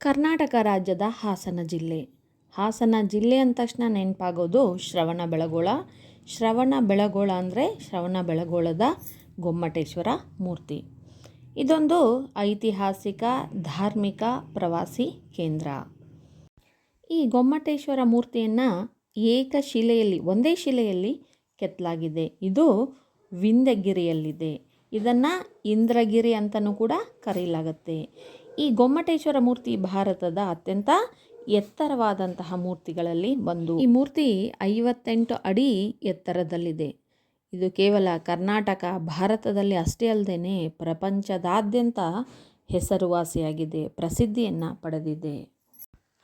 ಕರ್ನಾಟಕ ರಾಜ್ಯದ ಹಾಸನ ಜಿಲ್ಲೆ. ಹಾಸನ ಜಿಲ್ಲೆ ಅಂದ ತಕ್ಷಣ ನೆನಪಾಗೋದು ಶ್ರವಣ ಬೆಳಗೋಳ. ಶ್ರವಣ ಬೆಳಗೋಳ ಅಂದರೆ ಶ್ರವಣ ಬೆಳಗೋಳದ ಗೊಮ್ಮಟೇಶ್ವರ ಮೂರ್ತಿ. ಇದೊಂದು ಐತಿಹಾಸಿಕ, ಧಾರ್ಮಿಕ, ಪ್ರವಾಸಿ ಕೇಂದ್ರ. ಈ ಗೊಮ್ಮಟೇಶ್ವರ ಮೂರ್ತಿಯನ್ನು ಏಕಶಿಲೆಯಲ್ಲಿ ಒಂದೇ ಶಿಲೆಯಲ್ಲಿ ಕೆತ್ತಲಾಗಿದೆ. ಇದು ವಿಂದಗಿರಿಯಲ್ಲಿದೆ ಇದನ್ನು ಇಂದ್ರಗಿರಿ ಅಂತಲೂ ಕೂಡ ಕರೆಯಲಾಗುತ್ತೆ ಈ ಗೊಮ್ಮಟೇಶ್ವರ ಮೂರ್ತಿ ಭಾರತದ ಅತ್ಯಂತ ಎತ್ತರವಾದಂತಹ ಮೂರ್ತಿಗಳಲ್ಲಿ ಒಂದು. ಈ ಮೂರ್ತಿ ಐವತ್ತೆಂಟು ಅಡಿ ಎತ್ತರದಲ್ಲಿದೆ. ಇದು ಕೇವಲ ಕರ್ನಾಟಕ, ಭಾರತದಲ್ಲಿ ಅಷ್ಟೇ ಅಲ್ಲದೆ ಪ್ರಪಂಚದಾದ್ಯಂತ ಹೆಸರುವಾಸಿಯಾಗಿದೆ, ಪ್ರಸಿದ್ಧಿಯನ್ನು ಪಡೆದಿದೆ.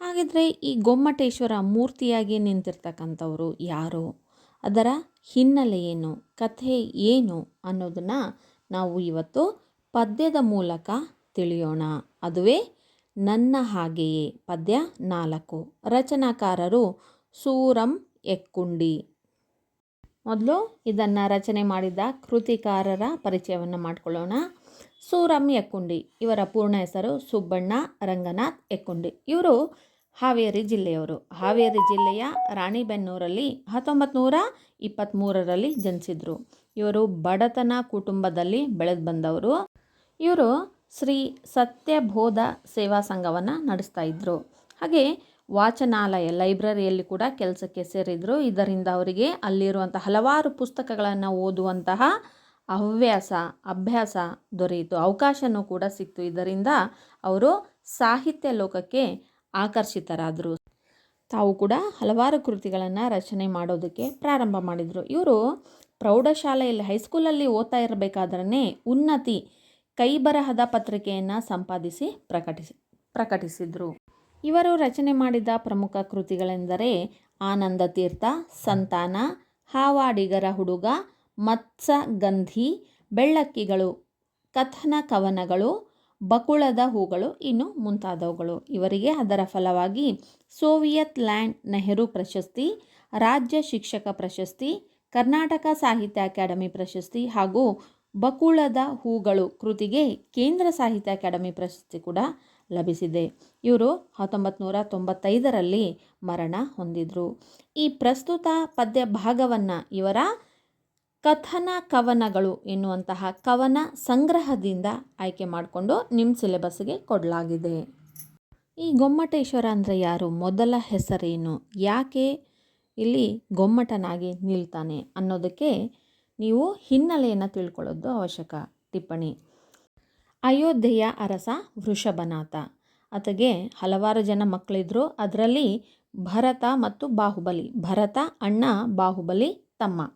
ಹಾಗಿದ್ರೆ ಈ ಗೊಮ್ಮಟೇಶ್ವರ ಮೂರ್ತಿಯಾಗಿ ನಿಂತಿರ್ತಕ್ಕಂಥವರು ಯಾರು? ಅದರ ಹಿನ್ನೆಲೆ ಏನು, ಕಥೆ ಏನು ಅನ್ನೋದನ್ನು ನಾವು ಇವತ್ತು ಪದ್ಯದ ಮೂಲಕ ತಿಳಿಯೋಣ. ಅದುವೇ ನನ್ನ ಹಾಗೆಯೇ. ಪದ್ಯ ನಾಲ್ಕು. ರಚನಾಕಾರರು ಸೂರಂ ಎಕ್ಕುಂಡಿ. ಮೊದಲು ಇದನ್ನು ರಚನೆ ಮಾಡಿದ ಕೃತಿಕಾರರ ಪರಿಚಯವನ್ನು ಮಾಡಿಕೊಳ್ಳೋಣ. ಸೂರಂ ಎಕ್ಕುಂಡಿ. ಇವರ ಪೂರ್ಣ ಹೆಸರು ಸುಬ್ಬಣ್ಣ ರಂಗನಾಥ್ ಎಕ್ಕುಂಡಿ. ಇವರು ಹಾವೇರಿ ಜಿಲ್ಲೆಯವರು. ಹಾವೇರಿ ಜಿಲ್ಲೆಯ ರಾಣಿಬೆನ್ನೂರಲ್ಲಿ ಹತ್ತೊಂಬತ್ತು ನೂರ ಇಪ್ಪತ್ತ್ಮೂರರಲ್ಲಿ ಜನಿಸಿದರು. ಇವರು ಬಡತನ ಕುಟುಂಬದಲ್ಲಿ ಬೆಳೆದು ಬಂದವರು. ಇವರು ಶ್ರೀ ಸತ್ಯಬೋಧ ಸೇವಾ ಸಂಘವನ್ನು ನಡೆಸ್ತಾ ಇದ್ದರು ಹಾಗೆ ವಾಚನಾಲಯ ಲೈಬ್ರರಿಯಲ್ಲಿ ಕೂಡ ಕೆಲಸಕ್ಕೆ ಸೇರಿದರು. ಇದರಿಂದ ಅವರಿಗೆ ಅಲ್ಲಿರುವಂಥ ಹಲವಾರು ಪುಸ್ತಕಗಳನ್ನು ಓದುವಂತಹ ಹವ್ಯಾಸ, ಅಭ್ಯಾಸ ದೊರೆಯಿತು. ಅವಕಾಶನೂ ಕೂಡ ಸಿಕ್ತು. ಇದರಿಂದ ಅವರು ಸಾಹಿತ್ಯ ಲೋಕಕ್ಕೆ ಆಕರ್ಷಿತರಾದರು. ತಾವು ಕೂಡ ಹಲವಾರು ಕೃತಿಗಳನ್ನು ರಚನೆ ಮಾಡೋದಕ್ಕೆ ಪ್ರಾರಂಭ ಮಾಡಿದರು. ಇವರು ಪ್ರೌಢಶಾಲೆಯಲ್ಲಿ, ಹೈಸ್ಕೂಲಲ್ಲಿ ಓದ್ತಾ ಇರಬೇಕಾದ್ರೆ ಉನ್ನತಿ ಕೈಬರಹದ ಪತ್ರಿಕೆಯನ್ನು ಸಂಪಾದಿಸಿ ಪ್ರಕಟಿಸಿ, ಪ್ರಕಟಿಸಿದರು. ಇವರು ರಚನೆ ಮಾಡಿದ ಪ್ರಮುಖ ಕೃತಿಗಳೆಂದರೆ ಆನಂದ ತೀರ್ಥ, ಸಂತಾನ, ಹಾವಾಡಿಗರ ಹುಡುಗ ಮತ್ಸಗಂಧಿ ಬೆಳ್ಳಕ್ಕಿಗಳು, ಕಥನ ಕವನಗಳು, ಬಕುಳದ ಹೂಗಳು, ಇನ್ನು ಮುಂತಾದವುಗಳು. ಇವರಿಗೆ ಅದರ ಫಲವಾಗಿ ಸೋವಿಯತ್ ಲ್ಯಾಂಡ್ ನೆಹರು ಪ್ರಶಸ್ತಿ, ರಾಜ್ಯ ಶಿಕ್ಷಕ ಪ್ರಶಸ್ತಿ, ಕರ್ನಾಟಕ ಸಾಹಿತ್ಯ ಅಕಾಡೆಮಿ ಪ್ರಶಸ್ತಿ ಹಾಗೂ ಬಕುಳದ ಹೂಗಳು ಕೃತಿಗೆ ಕೇಂದ್ರ ಸಾಹಿತ್ಯ ಅಕಾಡೆಮಿ ಪ್ರಶಸ್ತಿ ಕೂಡ ಲಭಿಸಿದೆ. ಇವರು ಹತ್ತೊಂಬತ್ತು ನೂರ ತೊಂಬತ್ತೈದರಲ್ಲಿ ಮರಣ ಹೊಂದಿದರು. ಈ ಪ್ರಸ್ತುತ ಪದ್ಯ ಭಾಗವನ್ನು ಇವರ ಕಥನ ಕವನಗಳು ಎನ್ನುವಂತಹ ಕವನ ಸಂಗ್ರಹದಿಂದ ಆಯ್ಕೆ ಮಾಡಿಕೊಂಡು ನಿಮ್ಮ ಸಿಲೆಬಸ್ಗೆ ಕೊಡಲಾಗಿದೆ. ಈ ಗೊಮ್ಮಟೇಶ್ವರ ಅಂದರೆ ಯಾರು? ಮೊದಲ ಹೆಸರೇನು? ಯಾಕೆ ಇಲ್ಲಿ ಗೊಮ್ಮಟನಾಗಿ ನಿಲ್ತಾನೆ ಅನ್ನೋದಕ್ಕೆ ನೀವು ಹಿನ್ನೆಲೆಯನ್ನು ತಿಳ್ಕೊಳ್ಳೋದು ಅವಶ್ಯಕ ಟಿಪ್ಪಣಿ. ಅಯೋಧ್ಯೆಯ ಅರಸ ವೃಷಭನಾಥ. ಅತಗೆ ಹಲವಾರು ಜನ ಮಕ್ಕಳಿದ್ರು. ಅದರಲ್ಲಿ ಭರತ ಮತ್ತು ಬಾಹುಬಲಿ. ಭರತ ಅಣ್ಣ, ಬಾಹುಬಲಿ ತಮ್ಮ.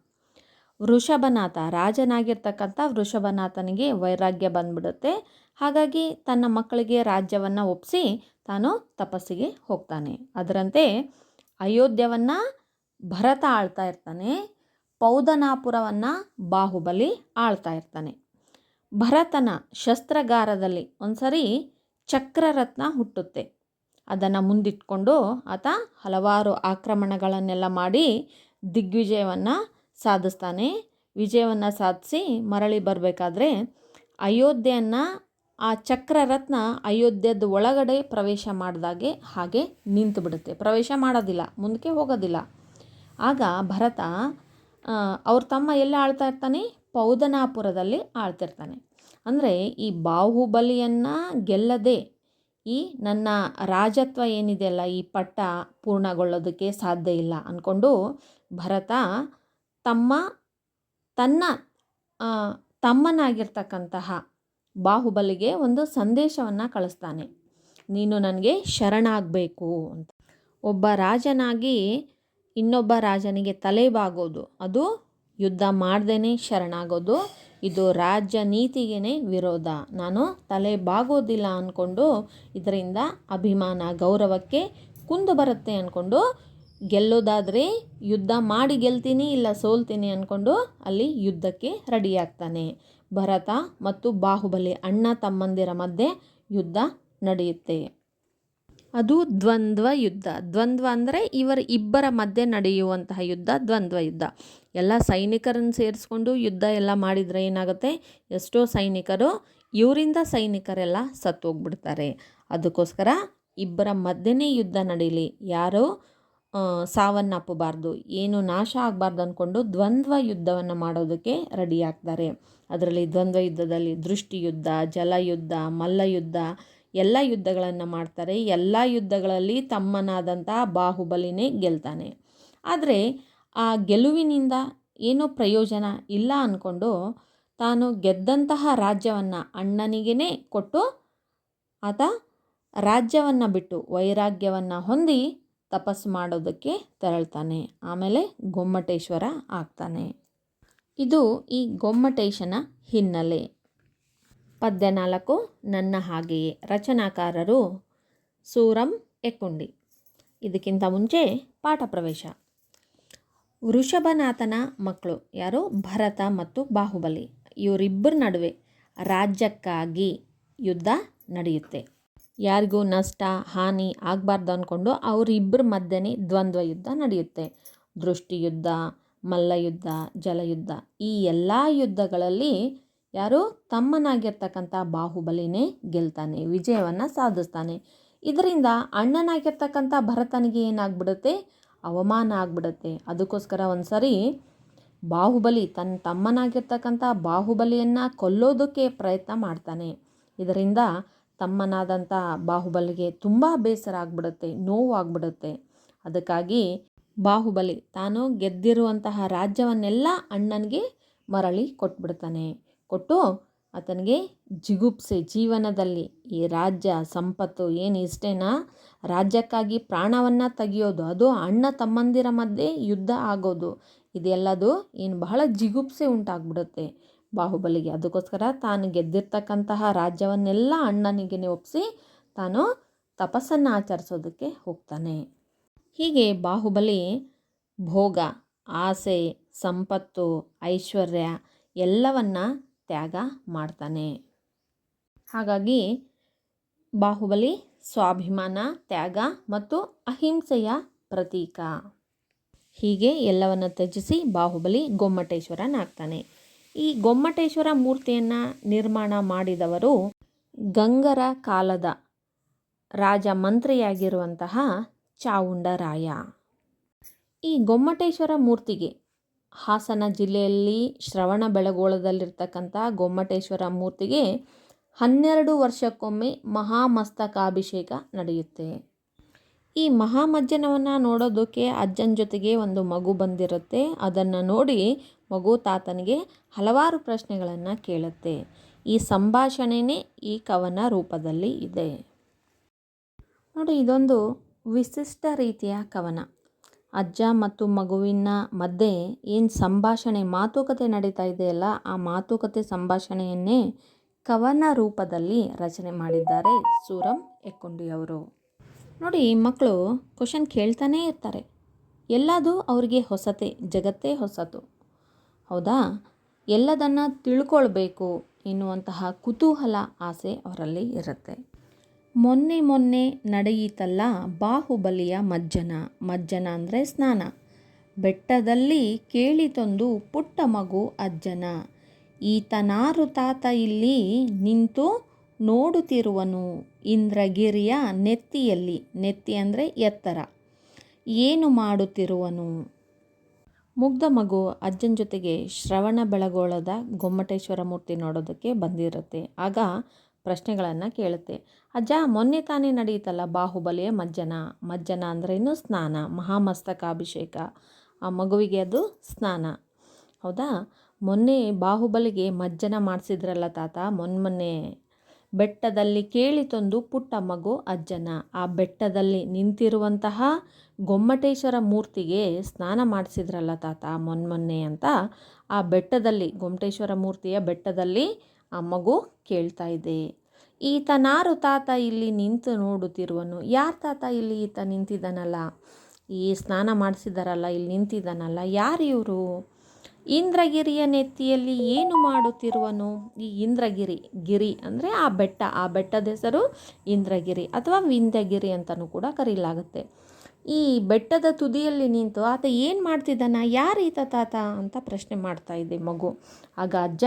ವೃಷಭನಾಥ ರಾಜನಾಗಿರ್ತಕ್ಕಂಥ ವೃಷಭನಾಥನಿಗೆ ವೈರಾಗ್ಯ ಬಂದ್ಬಿಡುತ್ತೆ. ಹಾಗಾಗಿ ತನ್ನ ಮಕ್ಕಳಿಗೆ ರಾಜ್ಯವನ್ನು ಒಪ್ಪಿಸಿ ತಾನು ತಪಸ್ಸಿಗೆ ಹೋಗ್ತಾನೆ. ಅದರಂತೆ ಅಯೋಧ್ಯವನ್ನು ಭರತ ಆಳ್ತಾ ಇರ್ತಾನೆ. ಪೌದನಾಪುರವನ್ನು ಬಾಹುಬಲಿ ಆಳ್ತಾ ಇರ್ತಾನೆ. ಭರತನ ಶಸ್ತ್ರಗಾರದಲ್ಲಿ ಒಂದ್ಸರಿ ಚಕ್ರರತ್ನ ಹುಟ್ಟುತ್ತೆ. ಅದನ್ನು ಮುಂದಿಟ್ಕೊಂಡು ಆತ ಹಲವಾರು ಆಕ್ರಮಣಗಳನ್ನೆಲ್ಲ ಮಾಡಿ ದಿಗ್ವಿಜಯವನ್ನು ಸಾಧಿಸ್ತಾನೆ. ವಿಜಯವನ್ನು ಸಾಧಿಸಿ ಮರಳಿ ಬರಬೇಕಾದ್ರೆ ಅಯೋಧ್ಯೆಯನ್ನು, ಆ ಚಕ್ರರತ್ನ ಅಯೋಧ್ಯದ ಒಳಗಡೆ ಪ್ರವೇಶ ಮಾಡಿದಾಗೆ ಹಾಗೆ ನಿಂತು ಬಿಡುತ್ತೆ. ಪ್ರವೇಶ ಮಾಡೋದಿಲ್ಲ, ಮುಂದಕ್ಕೆ ಹೋಗೋದಿಲ್ಲ. ಆಗ ಭರತ ಅವ್ರ ತಮ್ಮ ಎಲ್ಲಿ ಆಳ್ತಾ ಇರ್ತಾನೆ? ಪೌದನಾಪುರದಲ್ಲಿ ಆಳ್ತಿರ್ತಾನೆ ಅಂದರೆ ಈ ಬಾಹುಬಲಿಯನ್ನು ಗೆಲ್ಲದೆ ಈ ನನ್ನ ರಾಜತ್ವ ಏನಿದೆಯಲ್ಲ ಈ ಪಟ್ಟ ಪೂರ್ಣಗೊಳ್ಳೋದಕ್ಕೆ ಸಾಧ್ಯ ಇಲ್ಲ ಅಂದ್ಕೊಂಡು ಭರತ ತಮ್ಮ, ತನ್ನ ತಮ್ಮನಾಗಿರ್ತಕ್ಕಂತಹ ಬಾಹುಬಲಿಗೆ ಒಂದು ಸಂದೇಶವನ್ನು ಕಳಿಸ್ತಾನೆ. ನೀನು ನನಗೆ ಶರಣಾಗಬೇಕು ಅಂತ. ಒಬ್ಬ ರಾಜನಾಗಿ ಇನ್ನೊಬ್ಬ ರಾಜನಿಗೆ ತಲೆಬಾಗೋದು, ಅದು ಯುದ್ಧ ಮಾಡ್ದೇ ಶರಣಾಗೋದು, ಇದು ರಾಜ್ಯ ನೀತಿಗೇ ವಿರೋಧ. ನಾನು ತಲೆ ಬಾಗೋದಿಲ್ಲ ಅಂದ್ಕೊಂಡು ಇದರಿಂದ ಅಭಿಮಾನ, ಗೌರವಕ್ಕೆ ಕುಂದು ಬರುತ್ತೆ ಅಂದ್ಕೊಂಡು ಗೆಲ್ಲೋದಾದರೆ ಯುದ್ಧ ಮಾಡಿ ಗೆಲ್ತೀನಿ ಇಲ್ಲ ಸೋಲ್ತೀನಿ ಅಂದ್ಕೊಂಡು ಅಲ್ಲಿ ಯುದ್ಧಕ್ಕೆ ರೆಡಿಯಾಗ್ತಾನೆ. ಭರತ ಮತ್ತು ಬಾಹುಬಲಿ ಅಣ್ಣ ತಮ್ಮಂದಿರ ಮಧ್ಯೆ ಯುದ್ಧ ನಡೆಯುತ್ತೆ. ಅದು ದ್ವಂದ್ವ ಯುದ್ಧ. ದ್ವಂದ್ವ ಅಂದರೆ ಇವರ ಇಬ್ಬರ ಮಧ್ಯೆ ನಡೆಯುವಂತಹ ಯುದ್ಧ, ದ್ವಂದ್ವ ಯುದ್ಧ. ಎಲ್ಲ ಸೈನಿಕರನ್ನು ಸೇರಿಸ್ಕೊಂಡು ಯುದ್ಧ ಎಲ್ಲ ಮಾಡಿದರೆ ಏನಾಗುತ್ತೆ? ಎಷ್ಟೋ ಸೈನಿಕರು, ಇವರಿಂದ ಸೈನಿಕರೆಲ್ಲ ಸತ್ತೋಗ್ಬಿಡ್ತಾರೆ. ಅದಕ್ಕೋಸ್ಕರ ಇಬ್ಬರ ಮಧ್ಯೆನೇ ಯುದ್ಧ ನಡೀಲಿ. ಯಾರು? ಸಾವನ್ನಪ್ಪಬಾರ್ದು ಏನು ನಾಶ ಆಗಬಾರ್ದು ಅಂದ್ಕೊಂಡು ದ್ವಂದ್ವ ಯುದ್ಧವನ್ನು ಮಾಡೋದಕ್ಕೆ ರೆಡಿ ಆಗ್ತಾರೆ. ಅದರಲ್ಲಿ ದ್ವಂದ್ವ ಯುದ್ಧದಲ್ಲಿ ದೃಷ್ಟಿಯುದ್ಧ, ಜಲಯುದ್ಧ, ಮಲ್ಲಯುದ್ಧ ಎಲ್ಲ ಯುದ್ಧಗಳನ್ನು ಮಾಡ್ತಾರೆ. ಎಲ್ಲ ಯುದ್ಧಗಳಲ್ಲಿ ತಮ್ಮನಾದಂಥ ಬಾಹುಬಲಿನೇ ಗೆಲ್ತಾನೆ. ಆದರೆ ಆ ಗೆಲುವಿನಿಂದ ಏನೂ ಪ್ರಯೋಜನ ಇಲ್ಲ ಅಂದ್ಕೊಂಡು ತಾನು ಗೆದ್ದಂತಹ ರಾಜ್ಯವನ್ನು ಅಣ್ಣನಿಗೇ ಕೊಟ್ಟು ಆತ ರಾಜ್ಯವನ್ನು ಬಿಟ್ಟು ವೈರಾಗ್ಯವನ್ನು ಹೊಂದಿ ತಪಸ್ಸು ಮಾಡೋದಕ್ಕೆ ತೆರಳ್ತಾನೆ. ಆಮೇಲೆ ಗೊಮ್ಮಟೇಶ್ವರ ಆಗ್ತಾನೆ. ಇದು ಈ ಗೊಮ್ಮಟೇಶನ ಹಿನ್ನೆಲೆ. ಪದ್ಯ ನಾಲ್ಕು ನನ್ನ ಹಾಗೆಯೇ ರಚನಾಕಾರರು ಸೂರಂ ಎಕ್ಕುಂಡಿ. ಇದಕ್ಕಿಂತ ಮುಂಚೆ ಪಾಠ ಪ್ರವೇಶ. ವೃಷಭನಾಥನ ಮಕ್ಕಳು ಯಾರು? ಭರತ ಮತ್ತು ಬಾಹುಬಲಿ. ಇವರಿಬ್ಬರ ನಡುವೆ ರಾಜ್ಯಕ್ಕಾಗಿ ಯುದ್ಧ ನಡೆಯುತ್ತೆ. ಯಾರಿಗೂ ನಷ್ಟ, ಹಾನಿ ಆಗಬಾರ್ದು ಅಂದ್ಕೊಂಡು ಅವರಿಬ್ಬರ ಮಧ್ಯನೇ ದ್ವಂದ್ವ ಯುದ್ಧ ನಡೆಯುತ್ತೆ. ದೃಷ್ಟಿಯುದ್ಧ, ಮಲ್ಲಯುದ್ಧ, ಜಲಯುದ್ಧ ಈ ಎಲ್ಲ ಯುದ್ಧಗಳಲ್ಲಿ ಯಾರು? ತಮ್ಮನಾಗಿರ್ತಕ್ಕಂಥ ಬಾಹುಬಲಿನೇ ಗೆಲ್ತಾನೆ, ವಿಜಯವನ್ನು ಸಾಧಿಸ್ತಾನೆ. ಇದರಿಂದ ಅಣ್ಣನಾಗಿರ್ತಕ್ಕಂಥ ಭರತನಿಗೆ ಏನಾಗ್ಬಿಡುತ್ತೆ? ಅವಮಾನ ಆಗ್ಬಿಡುತ್ತೆ. ಅದಕ್ಕೋಸ್ಕರ ಒಂದು ಬಾಹುಬಲಿ ತನ್ನ ತಮ್ಮನಾಗಿರ್ತಕ್ಕಂಥ ಬಾಹುಬಲಿಯನ್ನು ಕೊಲ್ಲೋದಕ್ಕೆ ಪ್ರಯತ್ನ ಮಾಡ್ತಾನೆ. ಇದರಿಂದ ತಮ್ಮನಾದಂಥ ಬಾಹುಬಲಿಗೆ ತುಂಬ ಬೇಸರ ಆಗ್ಬಿಡುತ್ತೆ ನೋವು ಆಗ್ಬಿಡುತ್ತೆ ಅದಕ್ಕಾಗಿ ಬಾಹುಬಲಿ ತಾನು ಗೆದ್ದಿರುವಂತಹ ರಾಜ್ಯವನ್ನೆಲ್ಲ ಅಣ್ಣನಿಗೆ ಮರಳಿ ಕೊಟ್ಬಿಡ್ತಾನೆ. ಕೊಟ್ಟು ಆತನಿಗೆ ಜಿಗುಪ್ಸೆ ಜೀವನದಲ್ಲಿ ಈ ರಾಜ್ಯ ಸಂಪತ್ತು ಏನು ಇಷ್ಟೇನಾ? ರಾಜ್ಯಕ್ಕಾಗಿ ಪ್ರಾಣವನ್ನು ತೆಗೆಯೋದು, ಅದು ಅಣ್ಣ ತಮ್ಮಂದಿರ ಮಧ್ಯೆ ಯುದ್ಧ ಆಗೋದು, ಇದೆಲ್ಲದು ಏನು ಬಹಳ ಜಿಗುಪ್ಸೆ ಉಂಟಾಗ್ಬಿಡುತ್ತೆ. ಬಾಹುಬಲಿಗೆ ಅದಕ್ಕೋಸ್ಕರ ತಾನು ಗೆದ್ದಿರ್ತಕ್ಕಂತಹ ರಾಜ್ಯವನ್ನೆಲ್ಲ ಅಣ್ಣನಿಗೆ ಒಪ್ಪಿಸಿ ತಾನು ತಪಸ್ಸನ್ನು ಆಚರಿಸೋದಕ್ಕೆ ಹೋಗ್ತಾನೆ. ಹೀಗೆ ಬಾಹುಬಲಿ ಭೋಗ, ಆಸೆ, ಸಂಪತ್ತು, ಐಶ್ವರ್ಯ ಎಲ್ಲವನ್ನ ತ್ಯಾಗ ಮಾಡ್ತಾನೆ. ಹಾಗಾಗಿ ಬಾಹುಬಲಿ ಸ್ವಾಭಿಮಾನ, ತ್ಯಾಗ ಮತ್ತು ಅಹಿಂಸೆಯ ಪ್ರತೀಕ. ಹೀಗೆ ಎಲ್ಲವನ್ನು ತ್ಯಜಿಸಿ ಬಾಹುಬಲಿ ಗೊಮ್ಮಟೇಶ್ವರನಾಗ್ತಾನೆ ಈ ಗೊಮ್ಮಟೇಶ್ವರ ಮೂರ್ತಿಯನ್ನು ನಿರ್ಮಾಣ ಮಾಡಿದವರು ಗಂಗರ ಕಾಲದ ರಾಜ ಮಂತ್ರಿಯಾಗಿರುವಂತಹ ಚಾವುಂಡರಾಯ. ಈ ಗೊಮ್ಮಟೇಶ್ವರ ಮೂರ್ತಿಗೆ ಹಾಸನ ಜಿಲ್ಲೆಯಲ್ಲಿ ಶ್ರವಣ ಬೆಳಗೋಳದಲ್ಲಿರ್ತಕ್ಕಂಥ ಗೊಮ್ಮಟೇಶ್ವರ ಮೂರ್ತಿಗೆ ಹನ್ನೆರಡು ವರ್ಷಕ್ಕೊಮ್ಮೆ ಮಹಾಮಸ್ತಕಾಭಿಷೇಕ ನಡೆಯುತ್ತೆ. ಈ ಮಹಾಮಜ್ಜನವನ್ನು ನೋಡೋದಕ್ಕೆ ಅಜ್ಜನ ಜೊತೆಗೆ ಒಂದು ಮಗು ಬಂದಿರುತ್ತೆ. ಅದನ್ನು ನೋಡಿ ಮಗು ತಾತನಿಗೆ ಹಲವಾರು ಪ್ರಶ್ನೆಗಳನ್ನು ಕೇಳುತ್ತೆ. ಈ ಸಂಭಾಷಣೆನೇ ಈ ಕವನ ರೂಪದಲ್ಲಿ ಇದೆ. ನೋಡಿ, ಇದೊಂದು ವಿಶಿಷ್ಟ ರೀತಿಯ ಕವನ. ಅಜ್ಜ ಮತ್ತು ಮಗುವಿನ ಮಧ್ಯೆ ಏನು ಸಂಭಾಷಣೆ, ಮಾತುಕತೆ ನಡೀತಾ ಇದೆಯಲ್ಲ, ಆ ಮಾತುಕತೆ ಸಂಭಾಷಣೆಯನ್ನೇ ಕವನ ರೂಪದಲ್ಲಿ ರಚನೆ ಮಾಡಿದ್ದಾರೆ ಸೂರಂ ಎಕ್ಕೊಂಡಿಯವರು ನೋಡಿ ಮಕ್ಕಳು ಕ್ವಶನ್ ಕೇಳ್ತಾನೇ ಇರ್ತಾರೆ. ಎಲ್ಲದೂ ಅವರಿಗೆ ಹೊಸತೆ, ಜಗತ್ತೇ ಹೊಸತು. ಹೌದಾ? ಎಲ್ಲದನ್ನು ತಿಳ್ಕೊಳ್ಬೇಕು ಎನ್ನುವಂತಹ ಕುತೂಹಲ, ಆಸೆ ಅವರಲ್ಲಿ ಇರುತ್ತೆ. ಮೊನ್ನೆ ಮೊನ್ನೆ ನಡೆಯಿತಲ್ಲ ಬಾಹುಬಲಿಯ ಮಜ್ಜನ. ಮಜ್ಜನ ಅಂದರೆ ಸ್ನಾನ. ಬೆಟ್ಟದಲ್ಲಿ ಕೇಳಿತೊಂದು ಪುಟ್ಟ ಮಗು ಅಜ್ಜನ. ಈತನಾರು ತಾತ ಇಲ್ಲಿ ನಿಂತು ನೋಡುತ್ತಿರುವನು ಇಂದ್ರಗಿರಿಯ ನೆತ್ತಿಯಲ್ಲಿ. ನೆತ್ತಿ ಅಂದರೆ ಎತ್ತರ. ಏನು ಮಾಡುತ್ತಿರುವನು? ಮುಗ್ಧ ಮಗು ಅಜ್ಜನ ಜೊತೆಗೆ ಶ್ರವಣ ಬೆಳಗೋಳದ ಗೊಮ್ಮಟೇಶ್ವರ ಮೂರ್ತಿ ನೋಡೋದಕ್ಕೆ ಬಂದಿರುತ್ತೆ. ಆಗ ಪ್ರಶ್ನೆಗಳನ್ನು ಕೇಳುತ್ತೆ. ಅಜ್ಜ, ಮೊನ್ನೆ ತಾನೇ ನಡೆಯುತ್ತಲ್ಲ ಬಾಹುಬಲಿಯ ಮಜ್ಜನ. ಮಜ್ಜನ ಅಂದ್ರೇನು ಸ್ನಾನ ಮಹಾಮಸ್ತಕಾಭಿಷೇಕ ಆ ಮಗುವಿಗೆ ಅದು ಸ್ನಾನ. ಹೌದಾ? ಮೊನ್ನೆ ಬಾಹುಬಲಿಗೆ ಮಜ್ಜನ ಮಾಡಿಸಿದ್ರಲ್ಲ ತಾತ, ಮೊನ್ನೆ ಬೆಟ್ಟದಲ್ಲಿ ಕೇಳಿ ತಂದು ಪುಟ್ಟ ಮಗು ಅಜ್ಜನ. ಆ ಬೆಟ್ಟದಲ್ಲಿ ನಿಂತಿರುವಂತಹ ಗೊಮ್ಮಟೇಶ್ವರ ಮೂರ್ತಿಗೆ ಸ್ನಾನ ಮಾಡಿಸಿದ್ರಲ್ಲ ತಾತ ಮೊನ್ಮೊನ್ನೆ ಅಂತ. ಆ ಬೆಟ್ಟದಲ್ಲಿ, ಗೊಮ್ಮಟೇಶ್ವರ ಮೂರ್ತಿಯ ಬೆಟ್ಟದಲ್ಲಿ ಮಗು ಕೇಳ್ತಾ ಇದೆ. ಈತ ನಾರು ತಾತ ಇಲ್ಲಿ ನಿಂತು ನೋಡುತ್ತಿರುವನು. ಯಾರು ತಾತ ಇಲ್ಲಿ ಈತ ನಿಂತಿದ್ದಾನಲ್ಲ? ಈ ಸ್ನಾನ ಮಾಡಿಸಿದಾರಲ್ಲ, ಇಲ್ಲಿ ನಿಂತಿದ್ದಾನಲ್ಲ, ಯಾರು ಇವರು? ಇಂದ್ರಗಿರಿಯ ನೆತ್ತಿಯಲ್ಲಿ ಏನು ಮಾಡುತ್ತಿರುವನು? ಈ ಇಂದ್ರಗಿರಿ, ಗಿರಿ ಅಂದರೆ ಆ ಬೆಟ್ಟ, ಆ ಬೆಟ್ಟದ ಹೆಸರು ಇಂದ್ರಗಿರಿ ಅಥವಾ ವಿಂಧ್ಯಗಿರಿ ಅಂತಲೂ ಕೂಡ ಕರೀಲಾಗುತ್ತೆ. ಈ ಬೆಟ್ಟದ ತುದಿಯಲ್ಲಿ ನಿಂತು ಆತ ಏನು ಮಾಡ್ತಿದ್ದಾನ? ಯಾರು ಈತ ತಾತ ಅಂತ ಪ್ರಶ್ನೆ ಮಾಡ್ತಾ ಇದೆ ಮಗು. ಆಗ ಅಜ್ಜ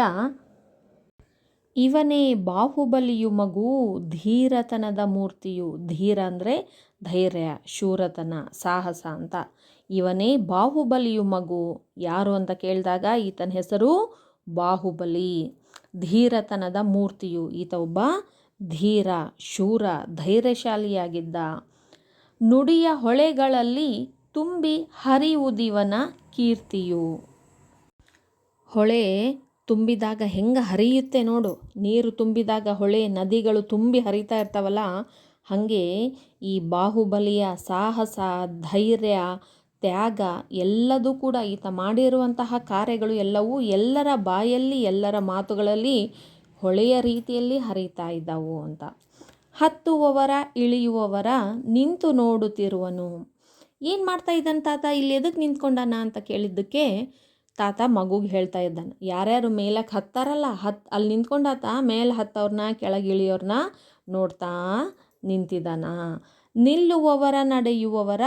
ಇವನೇ ಬಾಹುಬಲಿಯು ಮಗು, ಧೀರತನದ ಮೂರ್ತಿಯು. ಧೀರ ಅಂದರೆ ಧೈರ್ಯ, ಶೂರತನ, ಸಾಹಸ ಅಂತ. ಇವನೇ ಬಾಹುಬಲಿಯು ಮಗು. ಯಾರು ಅಂತ ಕೇಳಿದಾಗ ಈತನ ಹೆಸರು ಬಾಹುಬಲಿ. ಧೀರತನದ ಮೂರ್ತಿಯು. ಈತ ಒಬ್ಬ ಧೀರ, ಶೂರ, ಧೈರ್ಯಶಾಲಿಯಾಗಿದ್ದ. ನುಡಿಯ ಹೊಳೆಗಳಲ್ಲಿ ತುಂಬಿ ಹರಿಯುವುದಿವನ ಕೀರ್ತಿಯು. ಹೊಳೆ ತುಂಬಿದಾಗ ಹೆಂಗೆ ಹರಿಯುತ್ತೆ ನೋಡು. ನೀರು ತುಂಬಿದಾಗ ಹೊಳೆ, ನದಿಗಳು ತುಂಬಿ ಹರಿತಾ ಇರ್ತಾವಲ್ಲ, ಹಾಗೆ ಈ ಬಾಹುಬಲಿಯ ಸಾಹಸ, ಧೈರ್ಯ, ತ್ಯಾಗ ಎಲ್ಲದೂ ಕೂಡ ಈತ ಮಾಡಿರುವಂತಹ ಕಾರ್ಯಗಳು ಎಲ್ಲವೂ ಎಲ್ಲರ ಬಾಯಲ್ಲಿ, ಎಲ್ಲರ ಮಾತುಗಳಲ್ಲಿ ಹೊಳೆಯ ರೀತಿಯಲ್ಲಿ ಹರಿತಾ ಇದ್ದವು ಅಂತ. ಹತ್ತುವವರ, ಇಳಿಯುವವರ ನಿಂತು ನೋಡುತ್ತಿರುವನು. ಏನು ಮಾಡ್ತಾ ಇದ್ದಾನೆ ತಾತ? ಇಲ್ಲಿ ಎದಕ್ಕೆ ನಿಂತ್ಕೊಂಡಾನ ಅಂತ ಕೇಳಿದ್ದಕ್ಕೆ ತಾತ ಮಗುಗೆ ಹೇಳ್ತಾ ಇದ್ದಾನೆ. ಯಾರ್ಯಾರು ಮೇಲಕ್ಕೆ ಹತ್ತಾರಲ್ಲ, ಹತ್ ಅಲ್ಲಿ ನಿಂತ್ಕೊಂಡಾತ ಮೇಲೆ ಹತ್ತವ್ರನ್ನ ಕೆಳಗೆ ಇಳಿಯೋರ್ನ ನೋಡ್ತಾ ನಿಂತಿದ್ದಾನ? ನಿಲ್ಲುವವರ, ನಡೆಯುವವರ